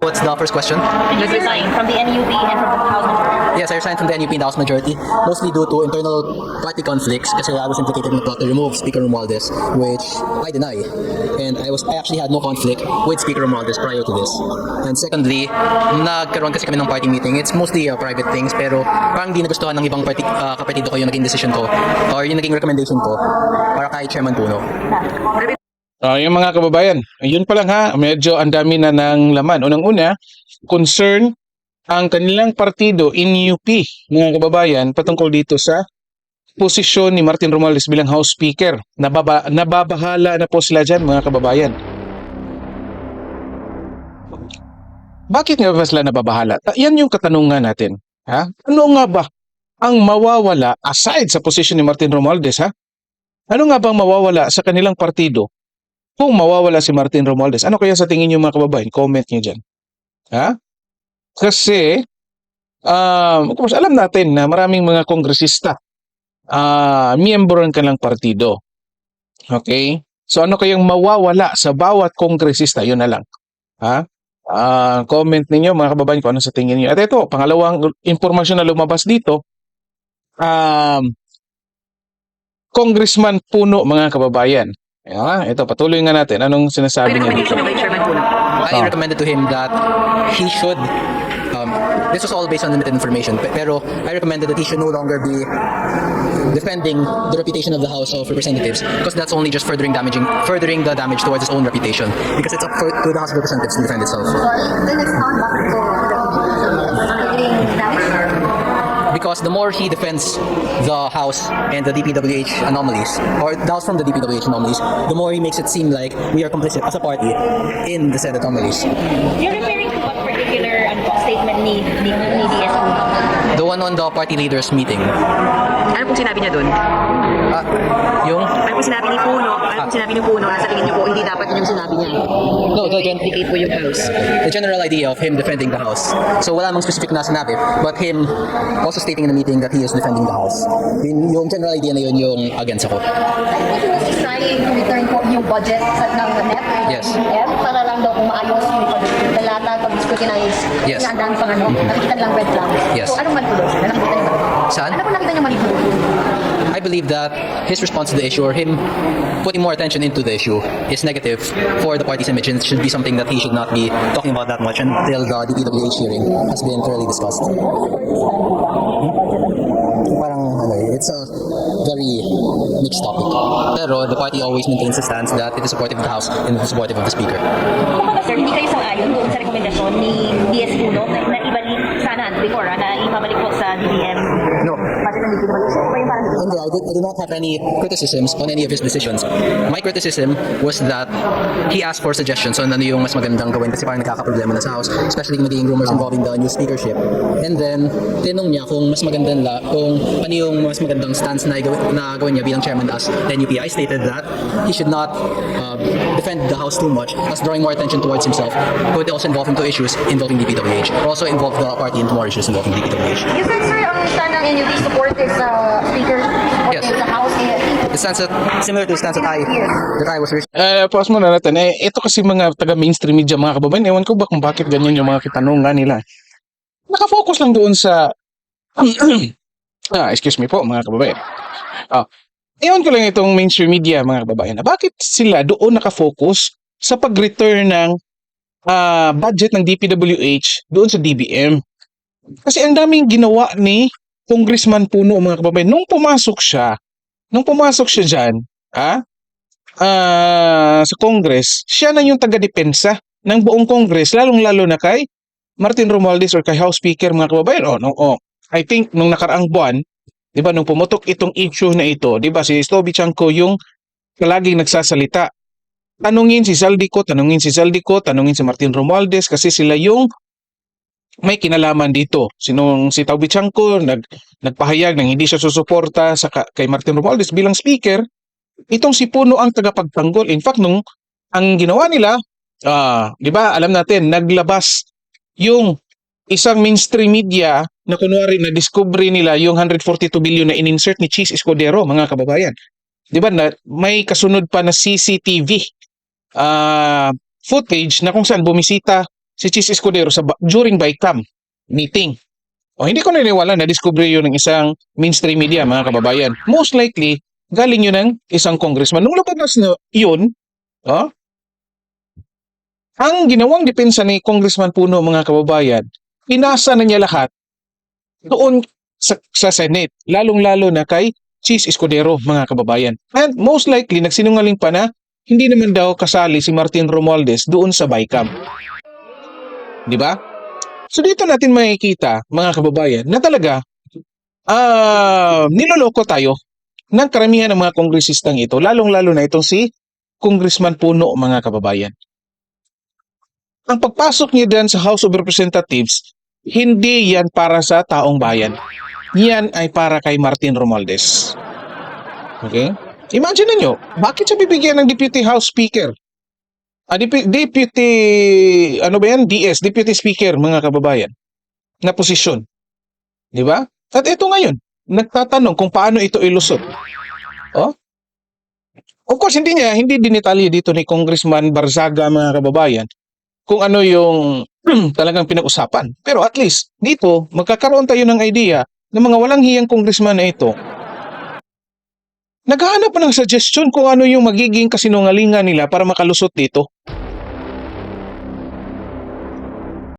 What's the first question? Did you resign from the NUP and from the House Majority? Yes, I resigned from the NUP in the House Majority, mostly due to internal party conflicts kasi I was implicated in the plot to remove Speaker Romualdez, which I deny. And I was I actually had no conflict with Speaker Romualdez prior to this. And secondly, nagkaroon kasi kami ng party meeting. It's mostly uh, private things, pero parang di nagustuhan ng ibang party, uh, kapatido ko yung naging decision ko or yung naging recommendation ko para kay Chairman Puno. Ah, yung mga kababayan, yun pa lang ha, medyo ang dami na ng laman. Unang-una, concern ang kanilang partido in UP, mga kababayan, patungkol dito sa posisyon ni Martin Romualdez bilang House Speaker. Nababa, nababahala na po sila dyan, mga kababayan. Bakit nga ba sila nababahala? Ah, Yan yung katanungan natin. Ha? Ano nga ba ang mawawala aside sa posisyon ni Martin Romualdez, ha? Ano nga bang mawawala sa kanilang partido kung mawawala si Martin Romualdez, ano kaya sa tingin niyo mga kababayan? Comment niyo dyan. Ha? Kasi, um, of course, alam natin na maraming mga kongresista ah miyembro ng kanilang partido. Okay? So ano kayang mawawala sa bawat kongresista? Yun na lang. Ha? Ah, comment ninyo mga kababayan kung ano sa tingin niyo. At ito, pangalawang impormasyon na lumabas dito, um, Congressman Puno mga kababayan. Ah, ito patuloy nga natin. Anong sinasabi niya dito? I recommended to him that he should um, this was all based on limited information pe- pero I recommended that he should no longer be defending the reputation of the House of Representatives because that's only just furthering damaging furthering the damage towards his own reputation because it's up for, to the House of Representatives to defend itself Then it's not back to because the more he defends the House and the DPWH anomalies or House from the DPWH anomalies the more he makes it seem like we are complicit as a party in the said anomalies You're referring to what particular po, statement ni, ni? The one on the party leaders meeting Ano pong sinabi niya doon? Ah, yung Ano pong sinabi ni Puno? Ano pong sinabi ni Puno sa tingin niyo po hindi dapat yun yung sinabi niya? No, the, gen- Indicate po yung house. the general idea of him defending the house. So wala namang specific na sinabi, but him also stating in the meeting that he is defending the house. Yun, yung general idea na yun yung against ako. I think he was trying to return po yung budget sa ng NEP. Yes. NEP, para lang daw kung maayos yung pagdalata, pag-scrutinize. Yes. Yung andaan pang ano, nakikita lang red flags. Yes. So anong mali doon? Nakikita niyo? Saan? Ano po nakita niyo mali doon? I believe that his response to the issue or him putting more attention into the issue is negative for the party's image and it should be something that he should not be talking about that much until the DPWH hearing has been thoroughly discussed. Hmm? Parang ano it's a very mixed topic. Pero the party always maintains the stance that it is supportive of the House and it is supportive of the Speaker. Kumbaga sir, hindi kayo sang-ayon doon sa rekomendasyon ni DS Puno na, na ibalik sana before ah, na ibabalik po sa DBM. No, Kasi nandito naman siya. Iba yung parang Hindi, I do, I do not have any criticisms on any of his decisions. My criticism was that he asked for suggestions on ano yung mas magandang gawin kasi parang nagkakaproblema na sa House, especially kung naging rumors involving the new speakership. And then, tinong niya kung mas magandang la, kung ano yung mas magandang stance na, gawin, na gawin niya bilang chairman as NUP. I stated that he should not uh, defend the House too much as drawing more attention towards himself could also involve him to issues involving DPWH or also involve the party into more issues involving DPWH. You said, sir, ang stand ng NUP support is uh, speaker, support Yes. the House. stance that, similar to stance that I, that I was Eh, pause muna natin. Eh, ito kasi mga taga-mainstream media, mga kababayan, ewan ko ba kung bakit ganyan yung mga kitanungan nila. Nakafocus lang doon sa... ah, excuse me po, mga kababayan. Ah, ewan ko lang itong mainstream media, mga kababayan, na bakit sila doon nakafocus sa pag-return ng ah, budget ng DPWH doon sa DBM. Kasi ang daming ginawa ni Congressman Puno, mga kababayan. Nung pumasok siya, nung pumasok siya dyan, ah, ah, sa Congress, siya na yung taga-depensa ng buong Congress, lalong-lalo na kay Martin Romualdez or kay House Speaker, mga kababayan. Oh, no, oh. I think nung nakaraang buwan, di ba, nung pumutok itong issue na ito, di ba, si Stoby Chanko yung palaging nagsasalita. Tanungin si Saldico, tanungin si Saldico, tanungin si Martin Romualdez kasi sila yung may kinalaman dito. Sinong si Taubi Chanko nag nagpahayag ng hindi siya susuporta sa ka- kay Martin Romualdez bilang speaker, itong si Puno ang tagapagtanggol. In fact, nung ang ginawa nila, ah, 'di ba, alam natin, naglabas yung isang mainstream media na kunwari na discovery nila yung 142 billion na in-insert ni Cheese Escudero, mga kababayan. 'Di ba, na may kasunod pa na CCTV ah, footage na kung saan bumisita si Chis Escudero sa during BICAM meeting. O hindi ko naniniwala na discover yun ng isang mainstream media, mga kababayan. Most likely, galing yun ng isang congressman. Nung lumabas na yun, oh, ang ginawang depensa ni Congressman Puno, mga kababayan, inasa na niya lahat doon sa, sa Senate, lalong-lalo na kay Chis Escudero, mga kababayan. And most likely, nagsinungaling pa na hindi naman daw kasali si Martin Romualdez doon sa BICAM. Di ba? So dito natin makikita, mga kababayan, na talaga ah niloloko tayo ng karamihan ng mga kongresistang ito, lalong-lalo na itong si Congressman Puno, mga kababayan. Ang pagpasok niya dyan sa House of Representatives, hindi yan para sa taong bayan. Yan ay para kay Martin Romualdez. Okay? Imagine niyo, bakit siya bibigyan ng Deputy House Speaker? Dep- Deputy, ano ba yan? DS, Deputy Speaker, mga kababayan, na posisyon. Di ba? At ito ngayon, nagtatanong kung paano ito ilusot. Oh? Of course, hindi niya, hindi dinitalye dito ni Congressman Barzaga, mga kababayan, kung ano yung talagang pinag-usapan. Pero at least, dito, magkakaroon tayo ng idea ng mga walang hiyang congressman na ito Naghahanap pa ng suggestion kung ano yung magiging kasinungalingan nila para makalusot dito.